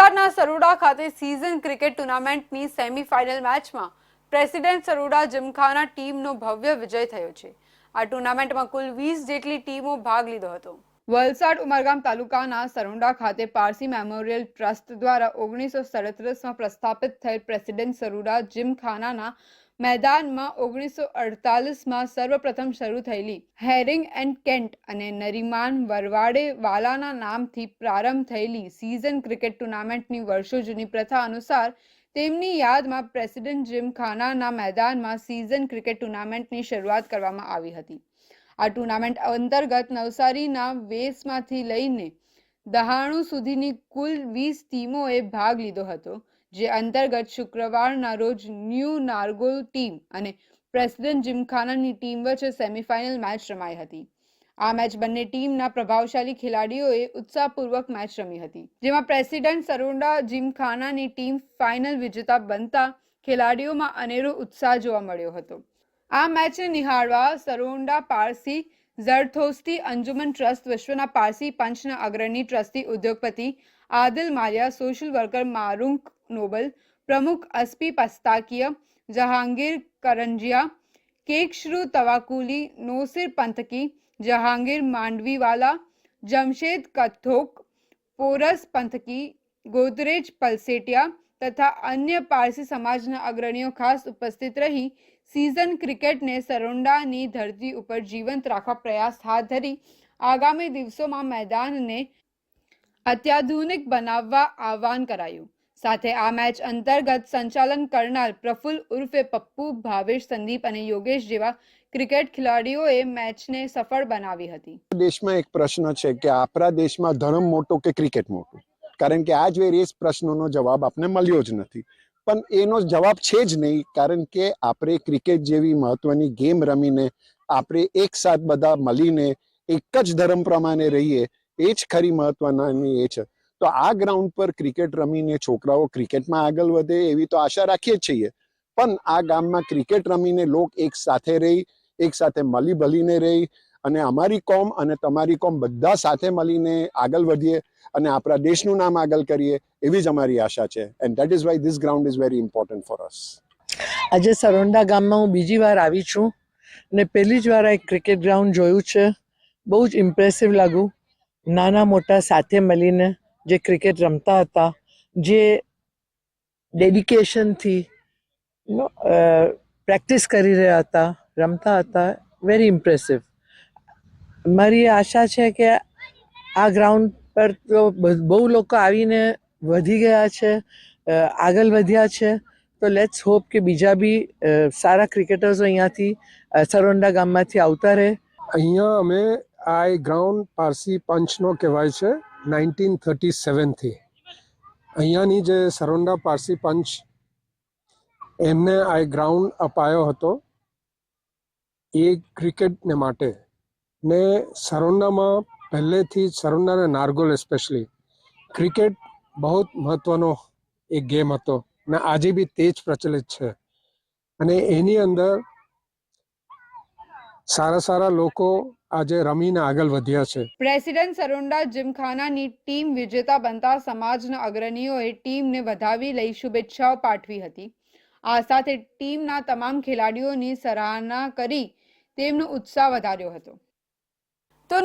વલસાડના સરોડા ખાતે season cricket ટુર્નામેન્ટની સેમીફાઇનલ મેચમાં પ્રેસિડેન્ટ સરોડા જીમખાના ટીમનો ભવ્ય વિજય થયો છે. આ ટુર્નામેન્ટમાં કુલ વીસ જેટલી ટીમો ભાગ લીધો હતો. વલસાડ ઉમરગામ તાલુકાના સરોડા ખાતે પારસી મેમોરિયલ ટ્રસ્ટ દ્વારા ઓગણીસો સડત્રીસમાં પ્રસ્થાપિત થયેલ પ્રેસિડેન્ટ સરોડા જીમખાનાના મેદાનમાં ઓગણીસો અડતાલીસમાં સર્વપ્રથમ શરૂ થયેલી હેરિંગ એન્ડ કેન્ટ અને નરીમાન વરવાડે વાલાના નામથી પ્રારંભ થયેલી સીઝન ક્રિકેટ ટુર્નામેન્ટની વર્ષો જૂની પ્રથા અનુસાર તેમની યાદમાં પ્રેસિડેન્ટ જીમ ખાનાના મેદાનમાં સીઝન ક્રિકેટ ટુર્નામેન્ટની શરૂઆત કરવામાં આવી હતી. આ ટુર્નામેન્ટ અંતર્ગત નવસારીના વેસમાંથી લઈને દહાણુ સુધીની કુલ વીસ ટીમોએ ભાગ લીધો હતો. જે અંતર્ગત શુક્રવારના રોજ ન્યૂ નાર્ગોલ ટીમ અને પ્રેસિડેન્ટ જીમખાનાની ટીમ વચ્ચે સેમીફાઇનલ મેચ રમાઈ હતી. આ મેચ બંને ટીમના પ્રભાવશાળી ખેલાડીઓએ ઉત્સાહપૂર્વક મેચ રમી હતી. જેમાં પ્રેસિડેન્ટ સરોડા જીમખાનાની ટીમ ફાઇનલ વિજેતા બનતા ખેલાડીઓમાં અનેરો ઉત્સાહ જોવા મળ્યો હતો. આ મેચને નિહાળવા સરોંડા પારસી, ઝરથોસ્તી, અંજુમન ટ્રસ્ટ, વિશ્વના પારસી પંચના અગ્રણી ટ્રસ્ટી ઉદ્યોગપતિ આદિલ માલિયા, સોશિયલ વર્કર મારુંક નોબલ પ્રમુખ અસ્પી પસ્તાકીય જહાંગીર કરંજિયા કેકશ્રુ તવાકુલી નોસિર પંથકી જહાંગીર માંડવીવાલા જમશેદ કથોક પોરસ પંથકી ગોદરેજ પલસેટિયા તથા અન્ય પારસી સમાજના અગ્રણીઓ ખાસ ઉપસ્થિત રહી સીઝન ક્રિકેટને સરોંડાની ધરતી ઉપર જીવંત રાખવા પ્રયાસ હાથ ધરી આગામી દિવસોમાં મેદાનને અત્યાધુનિક બનાવવા આહ્વાન કરાયું સાથે આ મેચ અંતર્ગત સંચાલન કરનાર પ્રફુલ્લ ઉર્ફે પપ્પુ, ભાવેશ, સંદીપ અને યોગેશ જેવા ક્રિકેટ ખેલાડીઓએ મેચને સફળ બનાવી હતી. દેશમાં એક પ્રશ્ન છે કે આપણા દેશમાં ધર્મ મોટો કે ક્રિકેટ મોટું? કારણ કે આ જ વેરિયસ પ્રશ્નોનો જવાબ આપને મળ્યો જ નથી. પણ એનો જવાબ છે જ નહીં, કારણ કે આપણે ક્રિકેટ જેવી મહત્વની ગેમ રમીને, આપણે એક સાથ બધા મળીને, એક જ ધર્મ પ્રમાણે રહીએ, એ જ ખરી મહત્વની એ છે. તો આ ગ્રાઉન્ડ પર ક્રિકેટ રમીને છોકરાઓ ક્રિકેટમાં આગળ વધે એવી તો આશા રાખીએ જ છીએ. પણ આ ગામમાં ક્રિકેટ રમીને લોક એક સાથે રહી, એક સાથે મળી ભલીને રહી અને અમારી કોમ અને તમારી કોમ બધા સાથે મળીને આગળ વધીએ અને આપણા દેશનું નામ આગળ કરીએ એવી જ અમારી આશા છે. And that is why this ground is very important for us આજે સરોંડા ગામમાં હું બીજી વાર આવી છું ને પહેલી જ વાર આ ક્રિકેટ ગ્રાઉન્ડ જોયું છે. બહુ જ ઇમ્પ્રેસિવ લાગ્યું. નાના મોટા સાથે મળીને જે ક્રિકેટ રમતા હતા, જે ડેડિકેશનથી પ્રેક્ટિસ કરી રહ્યા હતા, રમતા હતા વેરી ઇમ્પ્રેસિવ મારી આશા છે કે આ ગ્રાઉન્ડ પર તો બહુ લોકો આવીને વધી ગયા છે આગળ વધ્યા છે, તો લેટ્સ હોપ કે બીજા બી સારા ક્રિકેટર્સ અહીંયાથી સરોંડા ગામમાંથી આવતા રહે. અહીંયા અમે આ ગ્રાઉન્ડ પારસી પંચનો કહેવાય છે, નાઇન્ટીન થર્ટી સેવનથી. અહીંયાની જે સરોંડા પારસી પંચ, એમને આ ગ્રાઉન્ડ અપાયો હતો એ ક્રિકેટને માટે. ને સરોંડામાં પહેલેથી જ સરોંડા અને નારગોલ એસ્પેશલી ક્રિકેટ બહુ મહત્વનો એક ગેમ હતો ને આજે બી તે જ પ્રચલિત છે. અને એની અંદર સારા સારા લોકો આજે રમીને આગળ વધ્યા છે. પ્રેસિડેન્ટ સરુંડા જીમખાનાની ટીમ વિજેતા બનતા સમાજના અગ્રણીઓએ ટીમને વધાવી લઈ શુભેચ્છાઓ પાઠવી હતી. આ સાથે ટીમના તમામ ખેલાડીઓની સરાહના કરી તેમનો ઉત્સાહ વધાર્યો હતો. તો